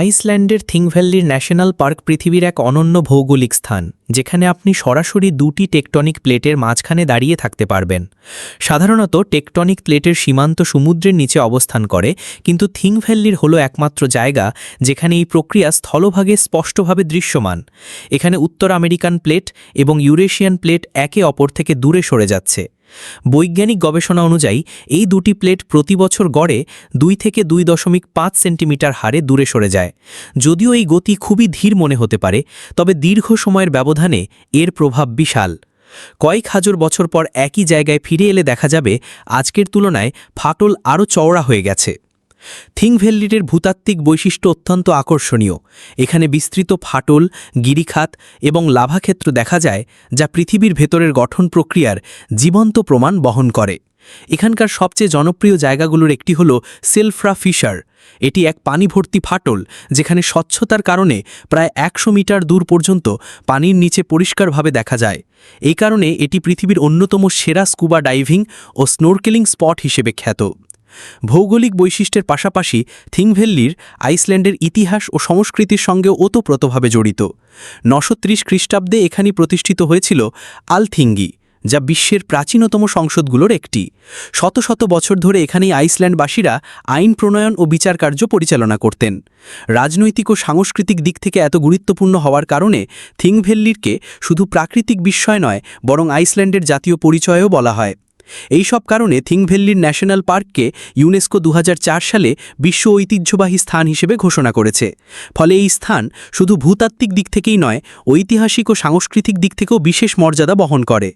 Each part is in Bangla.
আইসল্যান্ডের থিংভ্যালির ন্যাশনাল পার্ক পৃথিবীর এক অনন্য ভৌগোলিক স্থান, যেখানে আপনি সরাসরি দুটি টেকটনিক প্লেটের মাঝখানে দাঁড়িয়ে থাকতে পারবেন। সাধারণত টেকটনিক প্লেটের সীমান্ত সমুদ্রের নিচে অবস্থান করে, কিন্তু থিংভ্যালির হলো একমাত্র জায়গা, যেখানে এই প্রক্রিয়া স্থলভাগে স্পষ্টভাবে দৃশ্যমান। এখানে উত্তর আমেরিকান প্লেট এবং ইউরেশিয়ান প্লেট একে অপর থেকে দূরে সরে যাচ্ছে। বৈজ্ঞানিক গবেষণা অনুযায়ী, এই দুটি প্লেট প্রতি বছর গড়ে দুই থেকে দুই দশমিক পাঁচ সেন্টিমিটার হারে দূরে সরে যায়। যদিও এই গতি খুবই ধীর মনে হতে পারে, তবে দীর্ঘ সময়ের ব্যবধানে এর প্রভাব বিশাল। কয়েক হাজার বছর পর একই জায়গায় ফিরে এলে দেখা যাবে, আজকের তুলনায় ফাটল আরও চওড়া হয়ে গেছে। থিংভেল্লিরের ভূতাত্ত্বিক বৈশিষ্ট্য অত্যন্ত আকর্ষণীয়। এখানে বিস্তৃত ফাটল, গিরিখাত এবং লাভাক্ষেত্র দেখা যায়, যা পৃথিবীর ভেতরের গঠন প্রক্রিয়ার জীবন্ত প্রমাণ বহন করে। এখানকার সবচেয়ে জনপ্রিয় জায়গাগুলোর একটি হল সেলফ্রা ফিশার। এটি এক পানি ভর্তি ফাটল, যেখানে স্বচ্ছতার কারণে প্রায় একশো মিটার দূর পর্যন্ত পানির নিচে পরিষ্কারভাবে দেখা যায়। এই কারণে এটি পৃথিবীর অন্যতম সেরা স্কুবা ডাইভিং ও স্নোরকেলিং স্পট হিসেবে খ্যাত। ভৌগোলিক বৈশিষ্ট্যের পাশাপাশি থিংভেল্লির আইসল্যান্ডের ইতিহাস ও সংস্কৃতির সঙ্গে ওতপ্রোতভাবে জড়িত। নশো ত্রিশ খ্রিস্টাব্দে এখানে প্রতিষ্ঠিত হয়েছিল আলথিঙ্গি, যা বিশ্বের প্রাচীনতম সংসদগুলোর একটি। শত শত বছর ধরে এখানেই আইসল্যান্ডবাসীরা আইন প্রণয়ন ও বিচার কার্য পরিচালনা করতেন। রাজনৈতিক ও সাংস্কৃতিক দিক থেকে এত গুরুত্বপূর্ণ হওয়ার কারণে থিংভেল্লিরকে শুধু প্রাকৃতিক বিস্ময় নয়, বরং আইসল্যান্ডের জাতীয় পরিচয়ও বলা হয়। এই সব কারণে থিংভেল্লির ন্যাশনাল পার্ককে ইউনেস্কো দু হাজার চার সালে বিশ্ব ঐতিহ্যবাহী স্থান হিসেবে ঘোষণা করেছে। ফলে এই স্থান শুধু ভূতাত্ত্বিক দিক থেকেই নয়, ঐতিহাসিক ও সাংস্কৃতিক দিক থেকেও বিশেষ মর্যাদা বহন করে।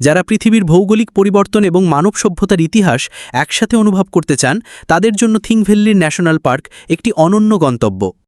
যারা পৃথিবীর ভৌগোলিক পরিবর্তন এবং মানব সভ্যতার ইতিহাস একসাথে অনুভব করতে চান, তাদের জন্য থিংভেল্লির ন্যাশনাল পার্ক একটি অনন্য গন্তব্য।